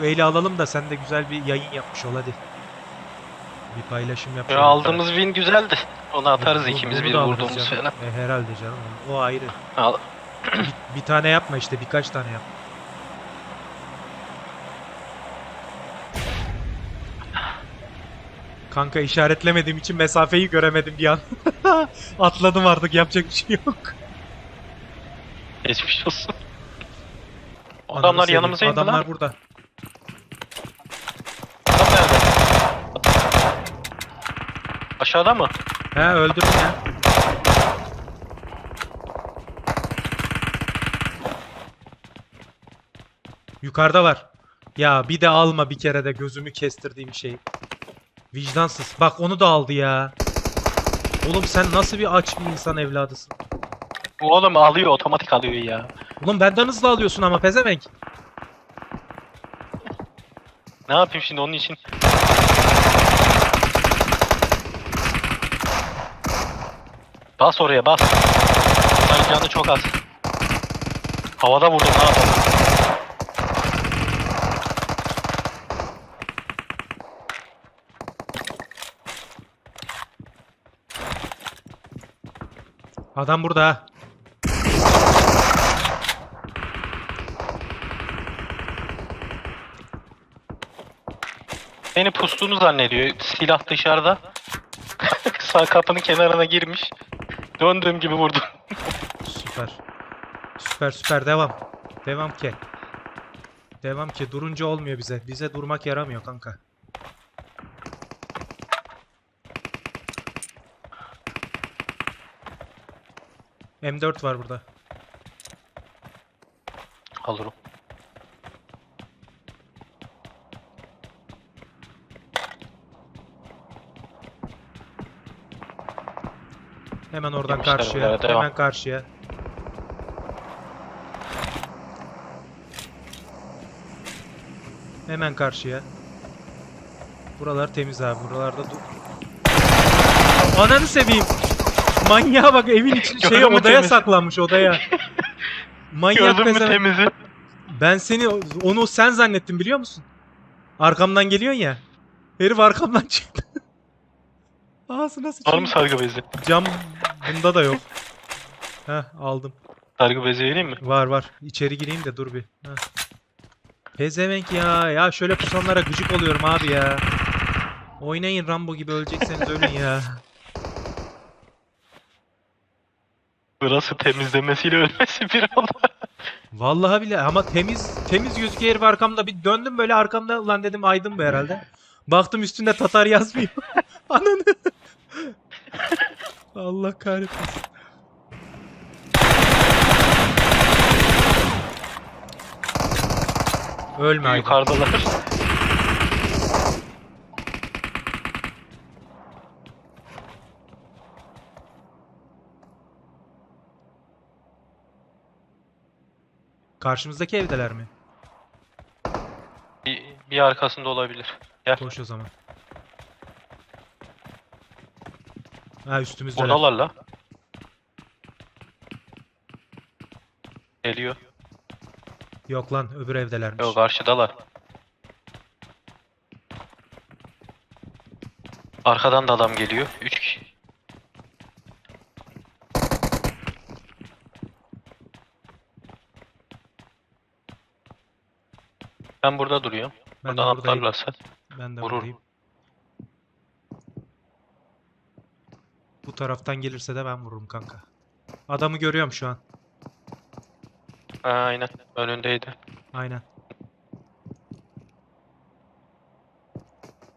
Şu eli alalım da sen de güzel bir yayın yapmış ol hadi. Bir paylaşım yap. Ya şöyle. aldığımız win güzeldi. Onu atarız Bu- ikimiz bunu bir da alırız vurduğumuz canım. falan. E, herhalde canım. O ayrı. Al. bir, bir tane yapma işte birkaç tane yap. Kanka işaretlemediğim için mesafeyi göremedim bir an. Atladım artık yapacak bir şey yok. Geçmiş olsun. Ananı Adamlar seveyim, yanımıza indi Adamlar lan. burada. Adam nerede? Aşağıda mı? He öldürdüm ya. Yukarıda var. Ya bir de alma bir kere de gözümü kestirdiğim şey. Vicdansız. Bak onu da aldı ya. Oğlum sen nasıl bir aç bir insan evladısın? Oğlum alıyor otomatik alıyor ya. Oğlum benden hızlı alıyorsun ama pezevenk. Ne yapayım şimdi onun için? Bas oraya bas. Bunların canı çok az. Havada vurdum ne yapalım? Adam burada ha. Beni pustuğunu zannediyor. Silah dışarıda. Sağ kapının kenarına girmiş. Döndüğüm gibi vurdum. Süper. Süper süper devam. Devam ki. Devam ki durunca olmuyor bize. Bize durmak yaramıyor kanka. M4 var burada. Alırım. Hemen oradan Yemişler karşıya. devam. Hemen karşıya. Hemen karşıya. Buralar temiz abi. Buralarda dur. Ananı seveyim. Manyağa bak evin için şeye odaya temiz? saklanmış odaya. Manyak Gördün mü temizi? Ben seni onu sen zannettim biliyor musun? Arkamdan geliyorsun ya. Herif arkamdan çıktı. Ağzına Var sıçayım. mı sargı bezi? Cam bunda da yok. Heh aldım. Sargı bezi vereyim mi? Var var. İçeri gireyim de dur bir. Heh. Pezevenk ya. Ya şöyle pusanlara gıcık oluyorum abi ya. Oynayın Rambo gibi ölecekseniz ölün ya. Burası temizlemesiyle ölmesi bir oldu. Vallahi bile ama temiz temiz gözüküyor herif arkamda. Bir döndüm böyle arkamda ulan dedim aydın bu herhalde. Baktım üstünde Tatar yazmıyor. Ananı. Allah kahretmesin. Ölme Aydın. Yukarıdalar. Karşımızdaki evdeler mi? Bir, bir arkasında olabilir. Gel. Koş o zaman. Ha üstümüzde. Buradalar la. Geliyor. Yok lan öbür evdelermiş. Yok karşıdalar. Arkadan da adam geliyor. 3 kişi. Ben burada duruyorum. ben Buradan atlarlarsa. Ben de Vurur. buradayım. Bu taraftan gelirse de ben vururum kanka. Adamı görüyorum şu an. Aynen. Önündeydi. Aynen.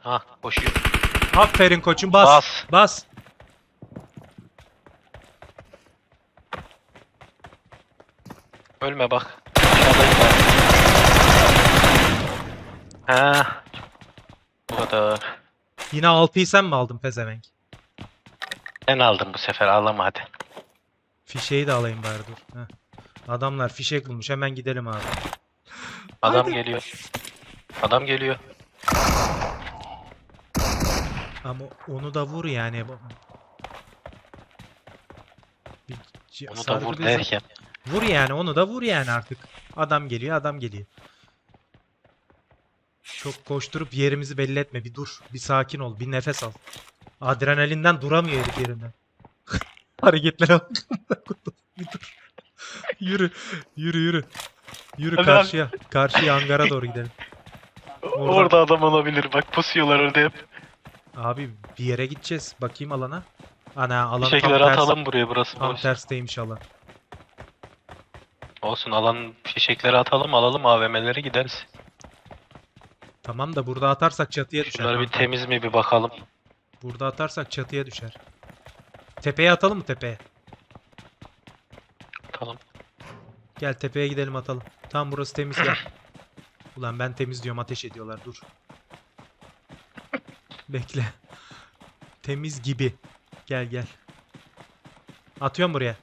Ha koşuyor. Aferin koçum bas. Bas. Bas. Ölme bak. Aşağıdayım ben. Ha. Bu kadar. Yine 6'yı sen mi aldın pezevenk? Ben aldım bu sefer ağlama hadi. Fişeği de alayım bari dur. Heh. Adamlar fişek bulmuş hemen gidelim abi. Adam Haydi. geliyor. Adam geliyor. Ama onu da vur yani. Bir c- Onu da sargı vur bezi- derken. Vur yani onu da vur yani artık. Adam geliyor adam geliyor. Çok koşturup yerimizi belli etme. Bir dur. Bir sakin ol. Bir nefes al. Adrenalinden duramıyor herif yerinden. Hareketlere bak. bir dur. Yürü. Yürü yürü. Yürü Hadi karşıya. Karşıya hangara doğru gidelim. Orada, adam olabilir. Bak pusuyorlar orada hep. Abi bir yere gideceğiz. Bakayım alana. Ana alan Bir tam ters. atalım buraya burası Tam boş. tersteymiş alan. Olsun alan fişekleri atalım alalım AVM'lere gideriz. Tamam da burada atarsak çatıya düşer. Şunlar bir temiz mi bir bakalım. Burada atarsak çatıya düşer. Tepeye atalım mı tepeye? Atalım. Gel tepeye gidelim atalım. Tam burası temiz gel. Ulan ben temiz diyorum ateş ediyorlar dur. Bekle. Temiz gibi. Gel gel. Atıyorum buraya.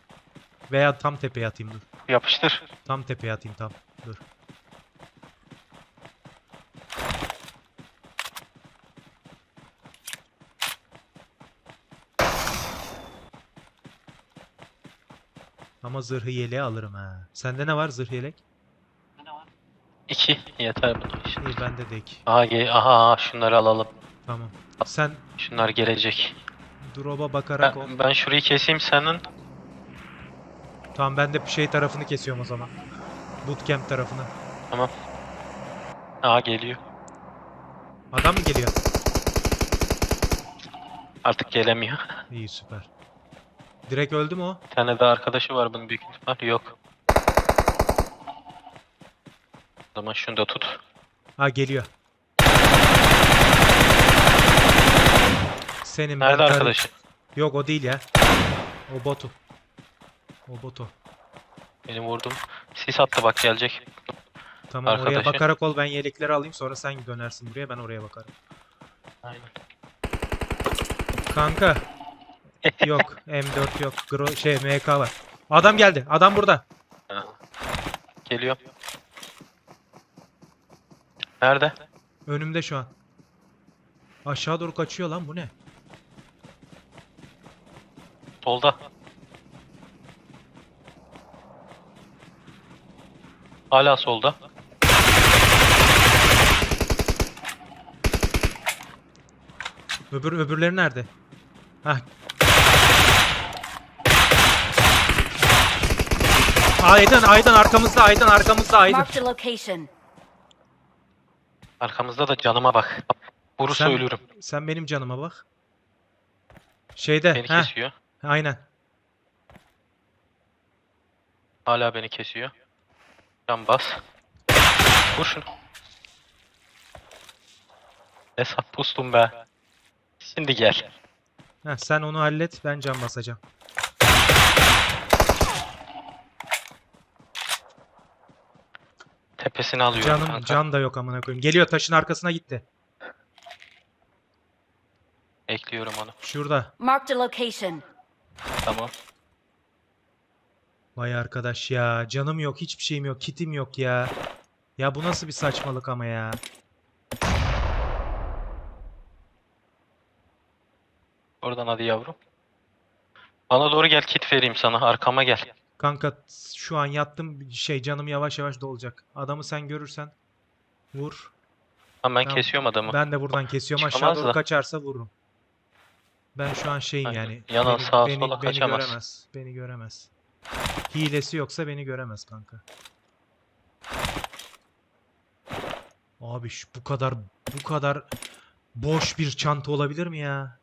Veya tam tepeye atayım dur. Yapıştır. Tam tepeye atayım tam. Dur. Ama zırhı yeleği alırım ha. Sende ne var zırh yelek? İki yeter buna işte. İyi bende de iki. Aha, ge- aha, aha şunları alalım. Tamam. Sen Şunlar gelecek. drop'a bakarak ol. Ben, ben şurayı keseyim senin. Tamam ben de şey tarafını kesiyorum o zaman. Bootcamp tarafını. Aha geliyor. Adam mı geliyor? Artık gelemiyor. İyi süper. Direkt öldü mü o? Bir tane daha arkadaşı var bunun büyük ihtimal. Yok. O zaman şunu da tut. Ha geliyor. Senin Nerede ben arkadaşı? Yok o değil ya. O botu. O botu. Beni vurdum. Sis attı bak gelecek. Tamam oraya Arkadaşı. bakarak ol ben yelekleri alayım sonra sen dönersin buraya ben oraya bakarım. Aynen. Kanka. Yok M4 yok. Gro şey MK var. Adam geldi. Adam burada. Ha. Geliyor. Nerede? Önümde şu an. Aşağı doğru kaçıyor lan bu ne? Solda. Hala solda. Öbür öbürleri nerede? Hah. Aydın, Aydın arkamızda, Aydın arkamızda, Aydın. Marked a location. Arkamızda da canıma bak. Vurursa Sen- ölürüm. Sen benim canıma bak. Şeyde, Beni heh, kesiyor. aynen. Hala beni kesiyor. Can bas. Vur şunu. Hesap pustum be. Şimdi gel. Heh, sen onu hallet, ben can basacağım. Tepesini alıyorum Canım, kanka. can da yok amına koyayım. Geliyor taşın arkasına gitti. Ekliyorum onu. Şurada. Marked a location. Tamam. Vay arkadaş ya, canım yok, hiçbir şeyim yok, kitim yok ya. Ya bu nasıl bir saçmalık ama ya. Oradan hadi yavrum. Bana doğru gel kit vereyim sana. Arkama gel. Kanka şu an yattım şey canım yavaş yavaş dolacak. Adamı sen görürsen vur. Tamam ben Tamam. kesiyorum adamı. Ben de buradan kesiyorum. Aşağı doğru da. kaçarsa vururum. Ben şu an şeyim yani. Yanan beni, sağa beni, sola beni kaçamaz. göremez. Beni göremez. Hilesi yoksa beni göremez kanka. Abi şu bu kadar bu kadar boş bir çanta olabilir mi ya?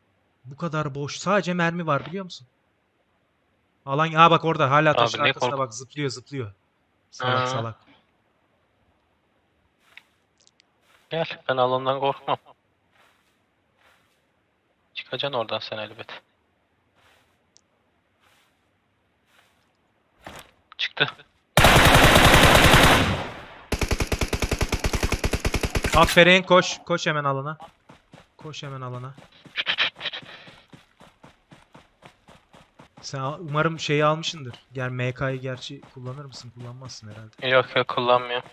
Bu kadar boş. Sadece mermi var biliyor musun? Alan Aa bak orada hala taşın Abi ne arkasında kork- bak zıplıyor zıplıyor. Salak Aa. salak. Gel. Ben alandan korkmam. Çıkacaksın oradan sen elbet. Çıktı. Aferin koş. Koş hemen alana. Koş hemen alana. Sen al- umarım şeyi almışsındır. Gel MK'yı gerçi kullanır mısın? Kullanmazsın herhalde. Yok yok kullanmıyorum.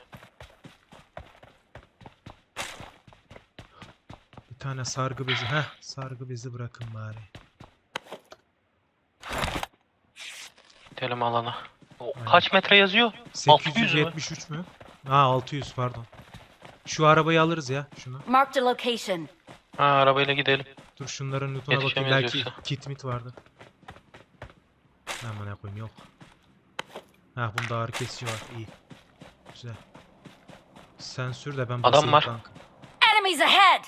Bir tane sargı bezi. Heh, sargı bezi bırakın bari. Gidelim alana. O, Aynen. kaç metre yazıyor? 600 mü? 873 mü? Ha 600 pardon. Şu arabayı alırız ya şunu. Marked a location. Ha arabayla gidelim. Dur şunların lootuna bakayım Yetişemeyiz belki yoksa. kit mit vardır. Aman ne koyayım yok. Ha bunda ağrı kesici var iyi. Güzel. Sen sür de ben Adam basayım var. kanka. Enemies ahead!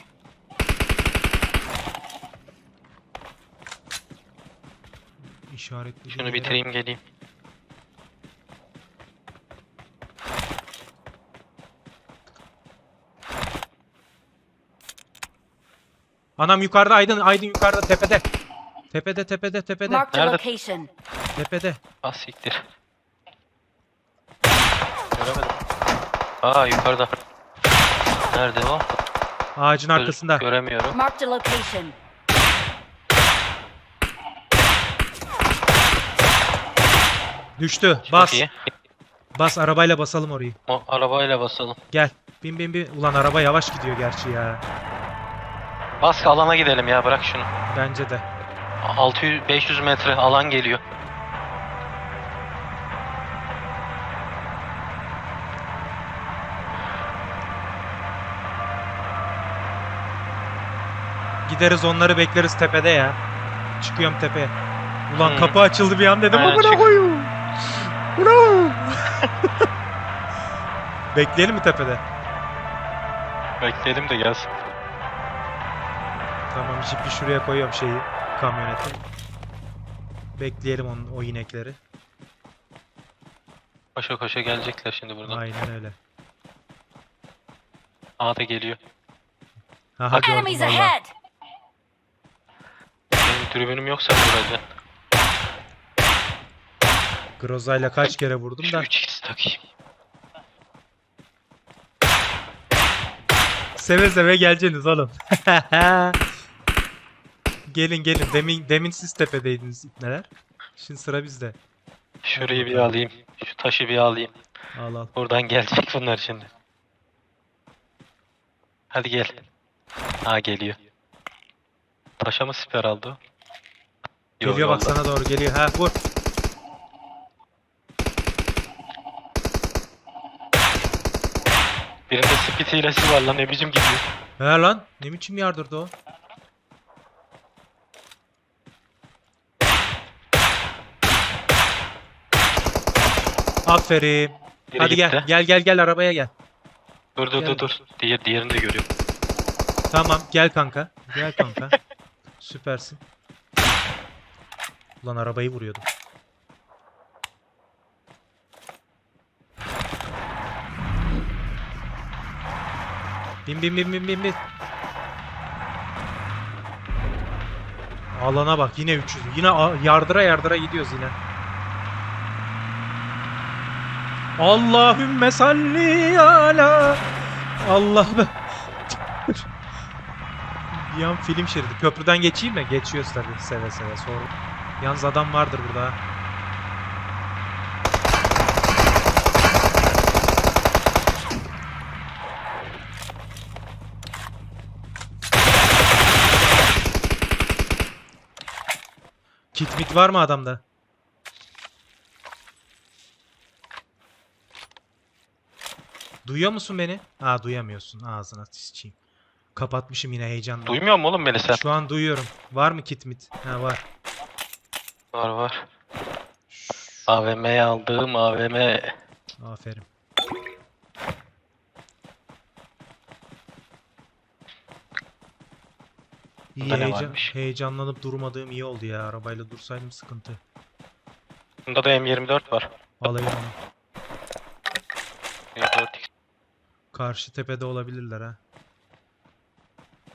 İşaretli Şunu bitireyim geleyim. Anam yukarıda Aydın Aydın yukarıda tepede. Tepede tepede tepede. Marked a Nerede? location. Tepede. Ah siktir. Göremedim. Aa yukarıda. Nerede o? Ağacın Göz- arkasında. Göremiyorum. Marked a location. Düştü. Çok Bas. iyi. Bas arabayla basalım orayı. O arabayla basalım. Gel. Bin bin bin. Ulan araba yavaş gidiyor gerçi ya. Bas alana gidelim ya bırak şunu. Bence de. 600 500 metre alan geliyor. Gideriz onları bekleriz tepede ya. Çıkıyorum tepeye. Ulan Hmm. kapı açıldı bir an dedim. Aynen, Amına koyayım. Bekleyelim mi tepede? Bekleyelim de gelsin. Tamam jipi şuraya koyuyorum şeyi. Kamyoneti. Bekleyelim onun, o inekleri. Koşa koşa gelecekler şimdi buradan. Aynen öyle. Aa da geliyor. Aha gördüm Enemies valla. ahead! Benim tribünüm yoksa vuracağım. Groza'yla kaç kere vurdum Şu da 3x takayım. seve seve geleceksiniz oğlum. gelin gelin. Demin demin siz tepedeydiniz ipneler. Şimdi sıra bizde. Şurayı bir alayım. Şu taşı bir alayım. Al al. Buradan gelecek bunlar şimdi. Hadi gel. Ha geliyor. Taşa mı siper aldı o? Yo, Geliyor bak yolda. sana doğru geliyor. Ha vur. Birinde spit hilesi var lan ne biçim gidiyor. He lan. Ne biçim yardırdı o? Aferin. Biri Hadi gel. gitti. Gel gel gel arabaya gel. Dur dur Gel. dur dur. Diğer, diğerini de görüyorum. Tamam gel kanka. Gel kanka. Süpersin. Ulan arabayı vuruyordum. Bin bin bin bin bin bin. Alana bak yine 300. Yine a- yardıra yardıra gidiyoruz yine. Allahümme salli ala Allah be. Bir an film şeridi. Köprüden geçeyim mi? Geçiyoruz tabii seve seve sonra. Yalnız adam vardır burada. ha. Kit mit var mı adamda? Duyuyor musun beni? Aa duyamıyorsun. Ağzına sıçayım. Kapatmışım yine heyecanla. Duymuyor musun oğlum beni sen? Şu an duyuyorum. Var mı kit mit? Ha var. Var var. AVM'ye aldığım AVM. Aferin. İyi Bunda ne heyecan, varmış? heyecanlanıp durmadığım iyi oldu ya. Arabayla dursaydım sıkıntı. Bunda da M24 var. Alayım onu. Karşı tepede olabilirler ha.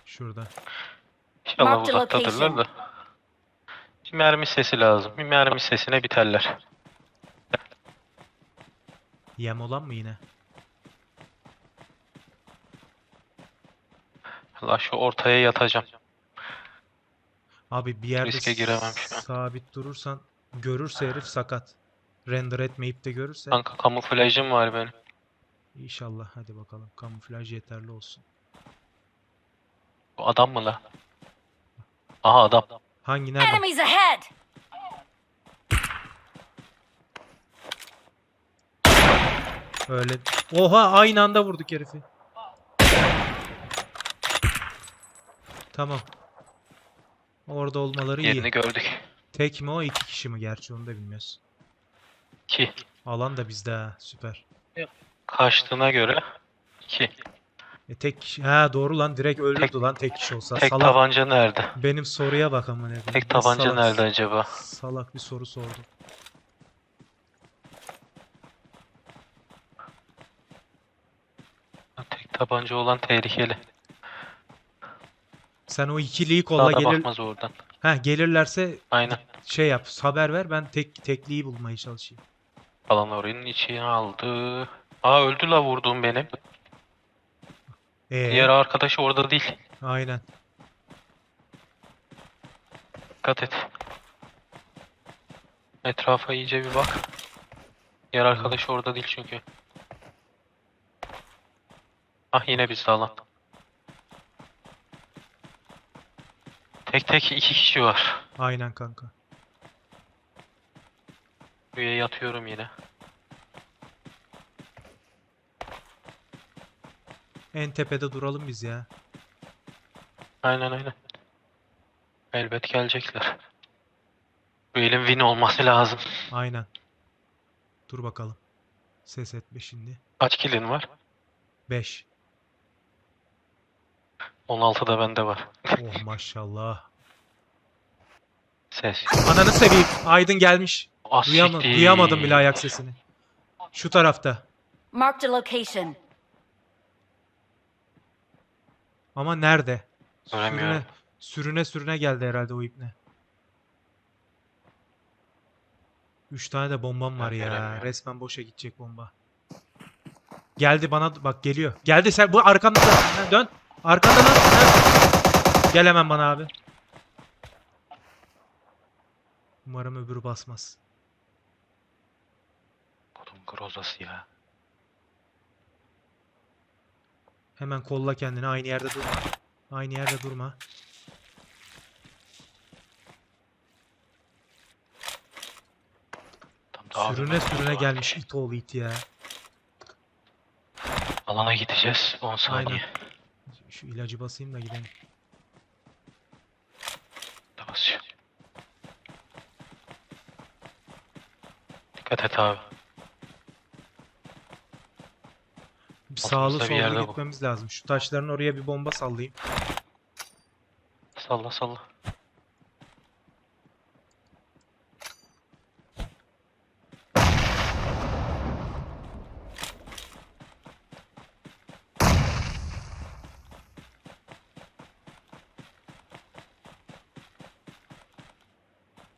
Şurada. İnşallah Marked uzaktadırlar location. da. Bir mermi sesi lazım. Bir mermi sesine biterler. Yem olan mı yine? Allah şu ortaya yatacağım. Abi bir yerde Riske giremem şu an. sabit durursan görürse herif sakat. Render etmeyip de görürse Kanka kamuflajım var benim. İnşallah hadi bakalım kamuflaj yeterli olsun. Bu adam mı la? Aha adam. Hangi nerede? Enemies ahead! Öyle. Oha aynı anda vurduk herifi. Tamam. Orada olmaları iyi. Yerini gördük. Tek mi o iki kişi mi gerçi onu da bilmiyoruz. 2. Alan da bizde ha süper. Kaçtığına göre 2. E tek kişi ha doğru lan direkt öldürdü Tek- lan tek kişi olsa. Tek Salak. tabanca nerede? Benim soruya bak amına koyayım. Tek Ne tabanca salak- nerede acaba? Salak bir soru sordu. Tek tabanca olan tehlikeli. Sen o ikiliyi kolla Daha da gelir. bakmaz oradan. Ha gelirlerse Aynen. şey yap haber ver ben tek tekliyi bulmaya çalışayım. Alan orayın içine aldı. Aa öldü la vurduğum benim. Ee, Diğer arkadaşı orada değil. aynen. Dikkat et. Etrafa iyice bir bak. Diğer arkadaşı orada değil çünkü. Ah yine bizde alan. Tek tek iki kişi var. Aynen kanka. Buraya yatıyorum yine. En tepede duralım biz ya. Aynen aynen. Elbet gelecekler. Bu elin win olması lazım. Aynen. Dur bakalım. Ses etme şimdi. Kaç killin var? 5. 16 da bende var. Oh maşallah. Ses. Ananı seveyim. Aydın gelmiş. Ah, Duyama- siktir. duyamadım bile ayak sesini. Şu tarafta. Marked a location. Ama nerede? Göremiyorum. Sürüne, sürüne sürüne geldi herhalde o ibne. Üç tane de bombam var ya. göremiyorum. Resmen boşa gidecek bomba. Geldi bana bak geliyor. Geldi sen bu arkanda dön. Arkanda lan. Gel hemen bana abi. Umarım öbürü basmaz. Kodum grozası ya. Hemen kolla kendini. Aynı yerde durma. Aynı yerde durma. Tam Sürüne sürüne gelmiş it oğlu it ya. Alana gideceğiz. 10 saniye. Şu ilacı basayım da gidelim. Da basıyor. Dikkat et abi. Bir sağlı bir yerde sollu bu. gitmemiz lazım. Şu taşların oraya bir bomba sallayayım. Salla salla.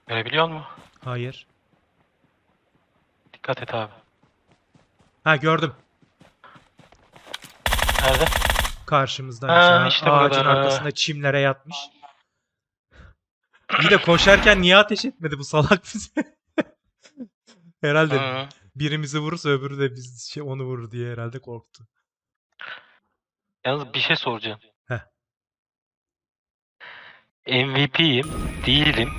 Görebiliyor musun? Hayır. Dikkat et abi. Ha gördüm. Nerede? Karşımızdan Ha, ha, işte ağacın burada. arkasında çimlere yatmış. Bir de koşarken niye ateş etmedi bu salak bize? herhalde Hı. birimizi vurursa öbürü de biz şey onu vurur diye herhalde korktu. Yalnız bir şey soracağım. Heh. MVP'yim, değilim.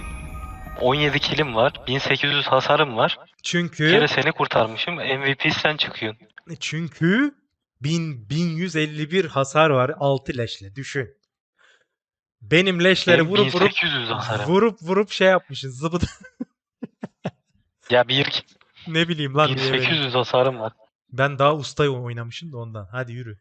17 kilim var, 1800 hasarım var. Bir Çünkü kere seni kurtarmışım. MVP sen çıkıyorsun. çünkü 1000 1151 hasar var 6 leşle düşün. Benim leşleri Benim vurup vurup 1800 hasarım. vurup vurup şey yapmışsın. Zıbıt Ya bir ne bileyim lan. niye böyle- 1800 hasarım var. Ben daha usta oynamışım da ondan. Hadi yürü.